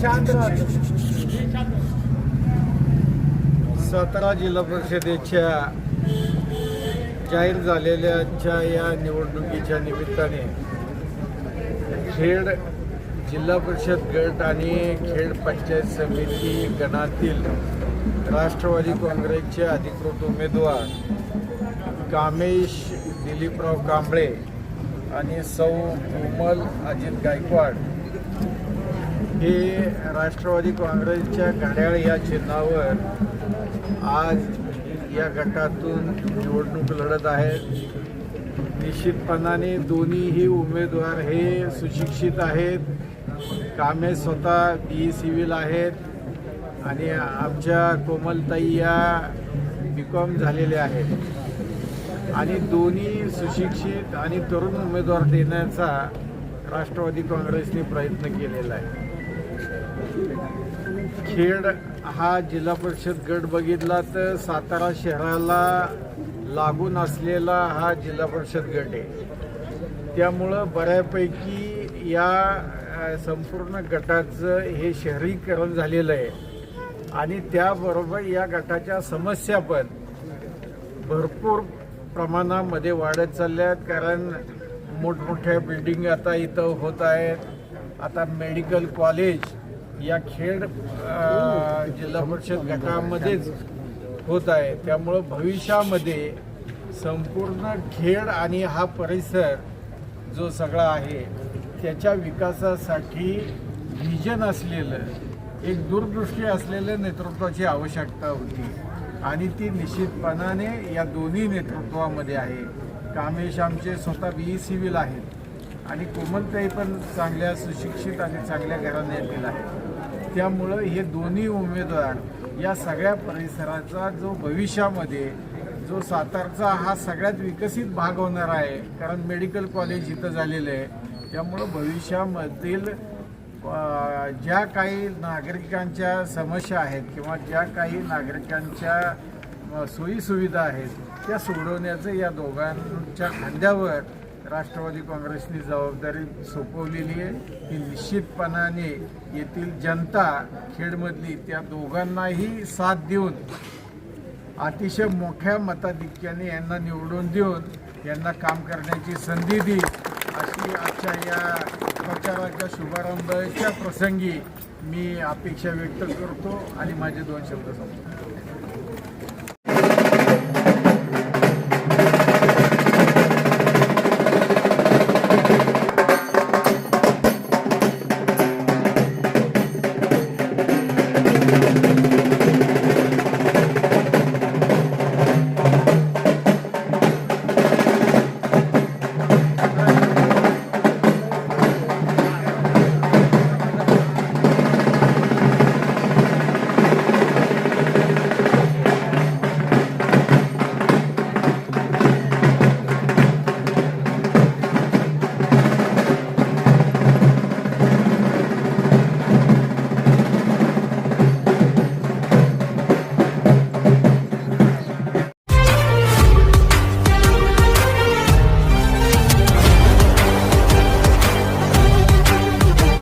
शांत सातारा जिल्हा परिषदेच्या जाहीर झालेल्याच्या या निवडणुकीच्या निमित्ताने खेड जिल्हा परिषद गट आणि खेड पंचायत समिती गणातील राष्ट्रवादी काँग्रेसचे अधिकृत उमेदवार कामेश दिलीपराव कांबळे आणि सौ कोमल अजित गायकवाड हे राष्ट्रवादी काँग्रेसच्या घड्याळ या चिन्हावर आज या गटातून निवडणूक लढत आहेत निश्चितपणाने दोन्हीही उमेदवार हे सुशिक्षित आहेत. कामे स्वतः बी सिव्हिल आहेत. आणि आमच्या कोमलताई या बी कॉम झालेल्या आहेत. आणि दोन्ही सुशिक्षित आणि तरुण उमेदवार देण्याचा राष्ट्रवादी काँग्रेसने प्रयत्न केलेला आहे. खेड हा जिल्हा परिषद गट बघितला तर सातारा शहराला लागून असलेला हा जिल्हा परिषद गट आहे. त्यामुळं बऱ्यापैकी या संपूर्ण गटाचं हे शहरीकरण झालेलं आहे. आणि त्याबरोबर या गटाच्या समस्या पण भरपूर प्रमाणामध्ये वाढत चालल्या आहेत कारण मोठमोठ्या बिल्डिंग आता इथं होत आहेत. आता मेडिकल कॉलेज या खेड जिल्हा परिषद गटामध्येच होत आहे त्यामुळं भविष्यामध्ये संपूर्ण खेड आणि हा परिसर जो सगळा आहे त्याच्या विकासासाठी व्हिजन असलेलं एक दूरदृष्टी असलेल्या नेतृत्वाची आवश्यकता होती. आणि ती निश्चितपणाने या दोन्ही नेतृत्वामध्ये आहे. कामेश आमचे स्वतः बी ई सिव्हिल आहेत. आणि कोमलताई पण चांगल्या सुशिक्षित आणि चांगल्या घराण्यातील आहेत. त्यामुळं हे दोन्ही उमेदवार या सगळ्या परिसराचा जो भविष्यामध्ये जो सातारचा हा सगळ्यात विकसित भाग होणार आहे कारण मेडिकल कॉलेज इथं झालेलं आहे त्यामुळं भविष्यामधील ज्या काही नागरिकांच्या समस्या आहेत किंवा ज्या काही नागरिकांच्या सोयीसुविधा आहेत त्या सोडवण्याचं या दोघांच्या खांद्यावर राष्ट्रवादी काँग्रेसनी जबाबदारी सोपवलेली आहे. की निश्चितपणाने येथील जनता खेडमधली त्या दोघांनाही साथ देऊन अतिशय मोठ्या मताधिक्याने यांना निवडून देऊन यांना काम करण्याची संधी दी. अशी आजच्या या प्रचाराच्या शुभारंभाच्या प्रसंगी मी अपेक्षा व्यक्त करतो आणि माझे दोन शब्द सांगतो